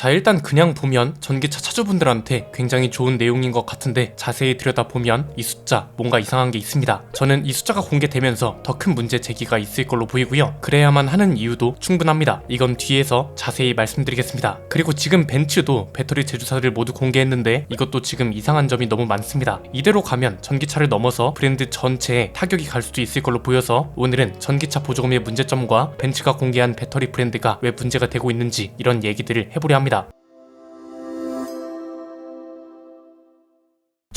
자 일단 그냥 보면 전기차 차주분들한테 굉장히 좋은 내용인 것 같은데 자세히 들여다보면 이 숫자 뭔가 이상한 게 있습니다. 저는 이 숫자가 공개되면서 더 큰 문제 제기가 있을 걸로 보이고요. 그래야만 하는 이유도 충분합니다. 이건 뒤에서 자세히 말씀드리겠습니다. 그리고 지금 벤츠도 배터리 제조사를 모두 공개했는데 이것도 지금 이상한 점이 너무 많습니다. 이대로 가면 전기차를 넘어서 브랜드 전체에 타격이 갈 수도 있을 걸로 보여서 오늘은 전기차 보조금의 문제점과 벤츠가 공개한 배터리 브랜드가 왜 문제가 되고 있는지 이런 얘기들을 해보려 합니다. 감사합니다.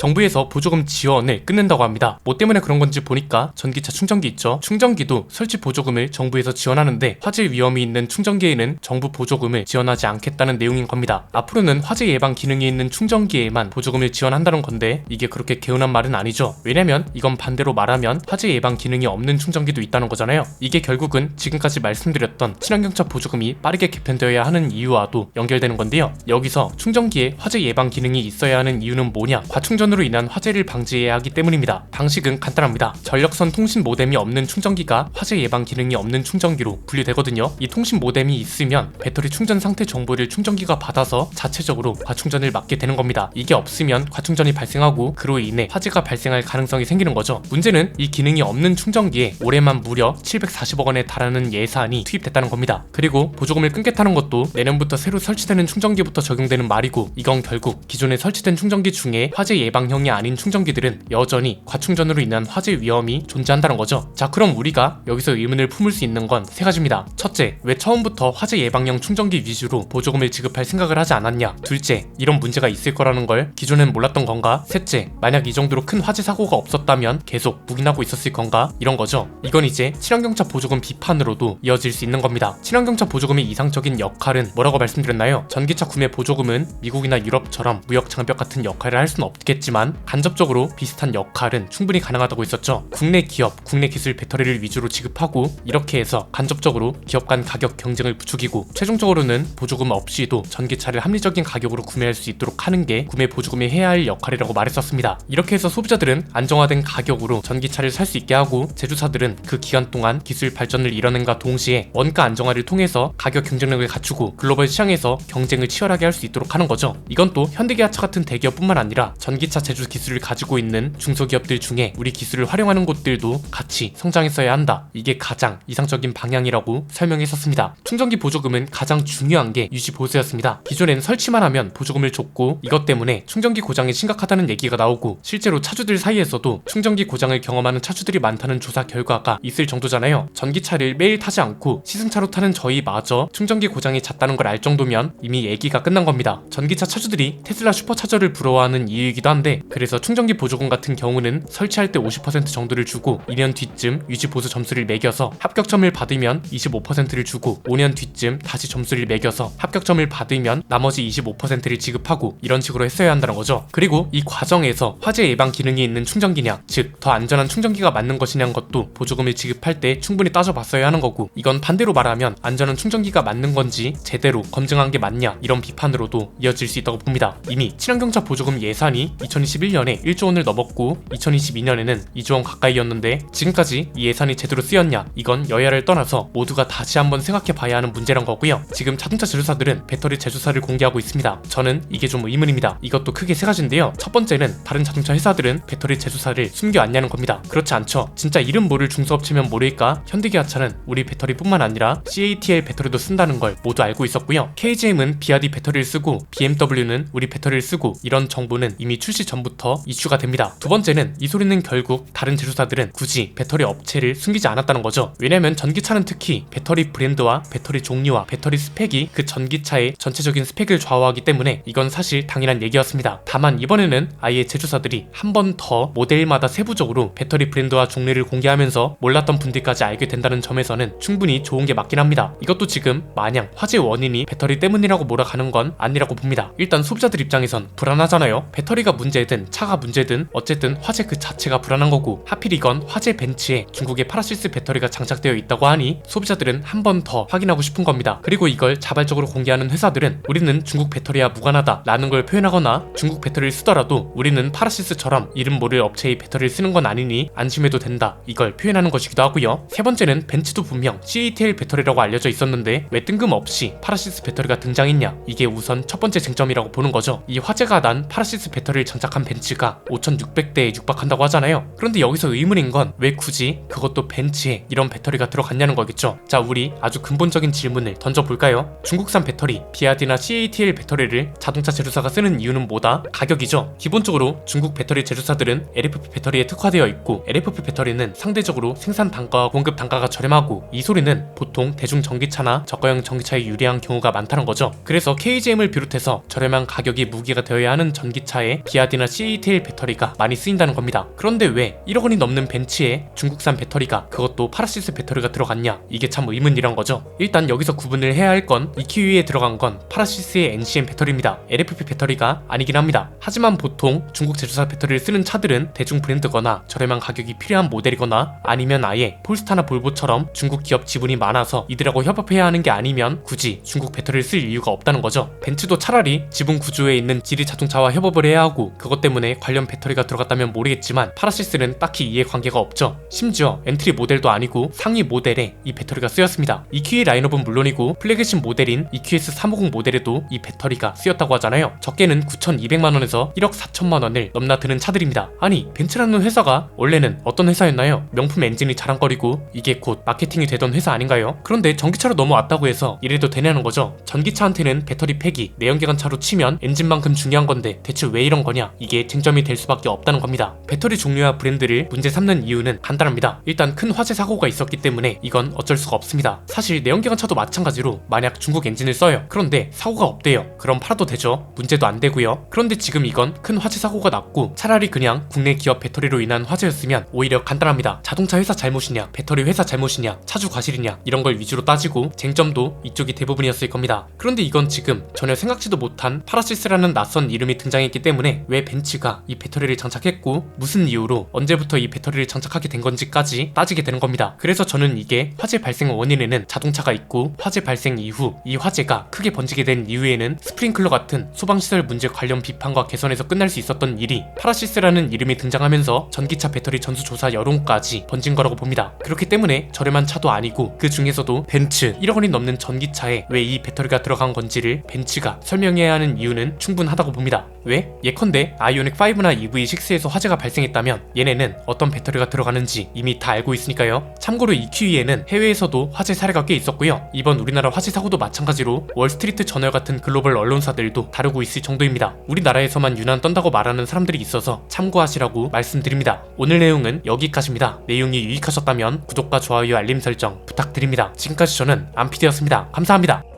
정부에서 보조금 지원을 끊는다고 합니다. 뭐 때문에 그런 건지 보니까 전기차 충전기 있죠. 충전기도 설치 보조금을 정부에서 지원하는데 화재 위험이 있는 충전기에는 정부 보조금을 지원하지 않겠다는 내용인 겁니다. 앞으로는 화재 예방 기능이 있는 충전기에만 보조금을 지원한다는 건데 이게 그렇게 개운한 말은 아니죠. 왜냐면 이건 반대로 말하면 화재 예방 기능이 없는 충전기도 있다는 거잖아요. 이게 결국은 지금까지 말씀드렸던 친환경차 보조금이 빠르게 개편되어야 하는 이유와도 연결되는 건데요. 여기서 충전기에 화재 예방 기능이 있어야 하는 이유는 뭐냐? 과충전으로 인한 화재를 방지해야 하기 때문입니다. 방식은 간단합니다. 전력선 통신 모뎀이 없는 충전기가 화재 예방 기능이 없는 충전기로 분류되거든요. 이 통신 모뎀이 있으면 배터리 충전 상태 정보를 충전기가 받아서 자체적으로 과충전을 막게 되는 겁니다. 이게 없으면 과충전이 발생하고 그로 인해 화재가 발생할 가능성이 생기는 거죠. 문제는 이 기능이 없는 충전기에 올해만 무려 740억 원에 달하는 예산이 투입됐다는 겁니다. 그리고 보조금을 끊겠다는 것도 내년부터 새로 설치되는 충전기부터 적용되는 말이고 이건 결국 기존에 설치된 충전기 중에 화재 예방 형이 아닌 충전기들은 여전히 과충전으로 인한 화재 위험이 존재한다는 거죠. 자 그럼 우리가 여기서 의문을 품을 수 있는 건 세 가지입니다. 첫째, 왜 처음부터 화재 예방형 충전기 위주로 보조금을 지급할 생각을 하지 않았냐? 둘째, 이런 문제가 있을 거라는 걸 기존엔 몰랐던 건가? 셋째, 만약 이 정도로 큰 화재 사고가 없었다면 계속 묵인하고 있었을 건가? 이런 거죠. 이건 이제 친환경차 보조금 비판으로도 이어질 수 있는 겁니다. 친환경차 보조금의 이상적인 역할은 뭐라고 말씀드렸나요? 전기차 구매 보조금은 미국이나 유럽처럼 무역 장벽 같은 역할을 할 수는 없겠지만 간접적으로 비슷한 역할은 충분히 가능하다고 했었죠. 국내 기업, 국내 기술 배터리를 위주로 지급하고 이렇게 해서 간접적으로 기업 간 가격 경쟁을 부추기고 최종적으로는 보조금 없이도 전기차를 합리적인 가격으로 구매할 수 있도록 하는 게 구매 보조금이 해야 할 역할이라고 말했었습니다. 이렇게 해서 소비자들은 안정화된 가격으로 전기차를 살 수 있게 하고 제조사들은 그 기간 동안 기술 발전을 이뤄낸과 동시에 원가 안정화를 통해서 가격 경쟁력을 갖추고 글로벌 시장에서 경쟁을 치열하게 할 수 있도록 하는 거죠. 이건 또 현대기아차 같은 대기업뿐만 아니라 전기차 제조 기술을 가지고 있는 중소기업들 중에 우리 기술을 활용하는 곳들도 같이 성장했어야 한다. 이게 가장 이상적인 방향이라고 설명했었습니다. 충전기 보조금은 가장 중요한 게 유지 보수였습니다. 기존엔 설치만 하면 보조금을 줬고 이것 때문에 충전기 고장이 심각하다는 얘기가 나오고 실제로 차주들 사이에서도 충전기 고장을 경험하는 차주들이 많다는 조사 결과가 있을 정도잖아요. 전기차를 매일 타지 않고 시승차로 타는 저희마저 충전기 고장이 잦다는 걸 알 정도면 이미 얘기가 끝난 겁니다. 전기차 차주들이 테슬라 슈퍼차저를 부러워하는 이유이기도 한데 그래서 충전기 보조금 같은 경우는 설치할 때 50% 정도를 주고 2년 뒤쯤 유지 보수 점수를 매겨서 합격점을 받으면 25%를 주고 5년 뒤쯤 다시 점수를 매겨서 합격점을 받으면 나머지 25%를 지급하고 이런 식으로 했어야 한다는 거죠. 그리고 이 과정에서 화재 예방 기능이 있는 충전기냐, 즉 더 안전한 충전기가 맞는 것이냐는 것도 보조금을 지급할 때 충분히 따져봤어야 하는 거고 이건 반대로 말하면 안전한 충전기가 맞는 건지 제대로 검증한 게 맞냐 이런 비판으로도 이어질 수 있다고 봅니다. 이미 친환경차 보조금 예산이 2021년에 1조 원을 넘었고 2022년에는 2조 원 가까이였는데 지금까지 이 예산이 제대로 쓰였냐 이건 여야를 떠나서 모두가 다시 한번 생각해 봐야 하는 문제란 거고요. 지금 자동차 제조사들은 배터리 제조사를 공개하고 있습니다. 저는 이게 좀 의문입니다. 이것도 크게 세 가지인데요. 첫 번째는 다른 자동차 회사들은 배터리 제조사를 숨겨 왔냐는 겁니다. 그렇지 않죠. 진짜 이름 모를 중소업체면 모를까 현대기아차는 우리 배터리뿐만 아니라 CATL 배터리도 쓴다는 걸 모두 알고 있었고요. KGM은 BRD 배터리를 쓰고 BMW는 우리 배터리를 쓰고 이런 정보는 이미 출시 전부터 이슈가 됩니다. 두 번째는 이 소리는 결국 다른 제조사들은 굳이 배터리 업체를 숨기지 않았다는 거죠. 왜냐면 전기차는 특히 배터리 브랜드와 배터리 종류와 배터리 스펙이 그 전기차의 전체적인 스펙을 좌우하기 때문에 이건 사실 당연한 얘기였습니다. 다만 이번에는 아예 제조사들이 한 번 더 모델마다 세부적으로 배터리 브랜드와 종류를 공개하면서 몰랐던 분들까지 알게 된다는 점에서는 충분히 좋은 게 맞긴 합니다. 이것도 지금 마냥 화재 원인이 배터리 때문이라고 몰아가는 건 아니라고 봅니다. 일단 소비자들 입장에선 불안하잖아요. 배터리가 문제 문제든 차가 문제든 어쨌든 화재 그 자체가 불안한 거고 하필 이건 화재 벤츠에 중국의 파라시스 배터리가 장착되어 있다고 하니 소비자들은 한 번 더 확인하고 싶은 겁니다. 그리고 이걸 자발적으로 공개하는 회사들은 우리는 중국 배터리와 무관하다 라는 걸 표현하거나 중국 배터리를 쓰더라도 우리는 파라시스처럼 이름 모를 업체의 배터리를 쓰는 건 아니니 안심해도 된다 이걸 표현하는 것이기도 하고요. 세 번째는 벤츠도 분명 CATL 배터리라고 알려져 있었는데 왜 뜬금없이 파라시스 배터리가 등장했냐 이게 우선 첫 번째 쟁점이라고 보는 거죠. 이 화재가 난 파라시스 배터리를 장착 한 벤츠가 5,600대에 육박한다고 하잖아요. 그런데 여기서 의문인 건 왜 굳이 그것도 벤츠에 이런 배터리가 들어갔냐는 거겠죠. 자, 우리 아주 근본적인 질문을 던져볼까요? 중국산 배터리, 비아디나 CATL 배터리를 자동차 제조사가 쓰는 이유는 뭐다? 가격이죠. 기본적으로 중국 배터리 제조사들은 LFP 배터리에 특화되어 있고 LFP 배터리는 상대적으로 생산 단가와 공급 단가가 저렴하고 이 소리는 보통 대중 전기차나 저가형 전기차에 유리한 경우가 많다는 거죠. 그래서 KGM을 비롯해서 저렴한 가격이 무기가 되어야 하는 전기차에 비아디 나 CATL 배터리가 많이 쓰인다는 겁니다. 그런데 왜 1억 원이 넘는 벤츠에 중국산 배터리가 그것도 파라시스 배터리가 들어갔냐? 이게 참 의문이란 거죠. 일단 여기서 구분을 해야 할 건 EQU에 들어간 건 파라시스의 NCM 배터리입니다. LFP 배터리가 아니긴 합니다. 하지만 보통 중국 제조사 배터리를 쓰는 차들은 대중 브랜드거나 저렴한 가격이 필요한 모델이거나 아니면 아예 폴스타나 볼보처럼 중국 기업 지분이 많아서 이들하고 협업해야 하는 게 아니면 굳이 중국 배터리를 쓸 이유가 없다는 거죠. 벤츠도 차라리 지분 구조에 있는 지리 자동차와 협업을 해야 하고 그것 때문에 관련 배터리가 들어갔다면 모르겠지만 파라시스는 딱히 이해 관계가 없죠. 심지어 엔트리 모델도 아니고 상위 모델에 이 배터리가 쓰였습니다. EQ의 라인업은 물론이고 플래그십 모델인 EQS 350 모델에도 이 배터리가 쓰였다고 하잖아요. 적게는 9,200만 원에서 1억 4천만 원을 넘나 드는 차들입니다. 아니 벤츠라는 회사가 원래는 어떤 회사였나요? 명품 엔진이 자랑거리고 이게 곧 마케팅이 되던 회사 아닌가요? 그런데 전기차로 넘어왔다고 해서 이래도 되냐는 거죠. 전기차한테는 배터리 팩이 내연기관차로 치면 엔진만큼 중요한 건데 대체 왜 이런 거냐? 이게 쟁점이 될 수밖에 없다는 겁니다. 배터리 종류와 브랜드를 문제 삼는 이유는 간단합니다. 일단 큰 화재 사고가 있었기 때문에 이건 어쩔 수가 없습니다. 사실 내연기관 차도 마찬가지로 만약 중국 엔진을 써요. 그런데 사고가 없대요. 그럼 팔아도 되죠. 문제도 안 되고요. 그런데 지금 이건 큰 화재 사고가 났고 차라리 그냥 국내 기업 배터리로 인한 화재였으면 오히려 간단합니다. 자동차 회사 잘못이냐, 배터리 회사 잘못이냐, 차주 과실이냐 이런 걸 위주로 따지고 쟁점도 이쪽이 대부분이었을 겁니다. 그런데 이건 지금 전혀 생각지도 못한 파라시스라는 낯선 이름이 등장했기 때문에 왜 벤츠가 이 배터리를 장착했고 무슨 이유로 언제부터 이 배터리를 장착하게 된 건지까지 따지게 되는 겁니다. 그래서 저는 이게 화재 발생 원인에는 자동차가 있고 화재 발생 이후 이 화재가 크게 번지게 된 이후에는 스프링클러 같은 소방시설 문제 관련 비판과 개선에서 끝날 수 있었던 일이 파라시스라는 이름이 등장하면서 전기차 배터리 전수 조사 여론까지 번진 거라고 봅니다. 그렇기 때문에 저렴한 차도 아니고 그 중에서도 벤츠 1억 원이 넘는 전기차에 왜 이 배터리가 들어간 건지를 벤츠가 설명해야 하는 이유는 충분하다고 봅니다. 왜? 예컨대 아이오닉 5나 EV6에서 화재가 발생했다면 얘네는 어떤 배터리가 들어가는지 이미 다 알고 있으니까요. 참고로 EQE에는 해외에서도 화재 사례가 꽤 있었고요. 이번 우리나라 화재 사고도 마찬가지로 월스트리트 저널 같은 글로벌 언론사들도 다루고 있을 정도입니다. 우리나라에서만 유난 떤다고 말하는 사람들이 있어서 참고하시라고 말씀드립니다. 오늘 내용은 여기까지입니다. 내용이 유익하셨다면 구독과 좋아요 알림 설정 부탁드립니다. 지금까지 저는 안피디였습니다. 감사합니다.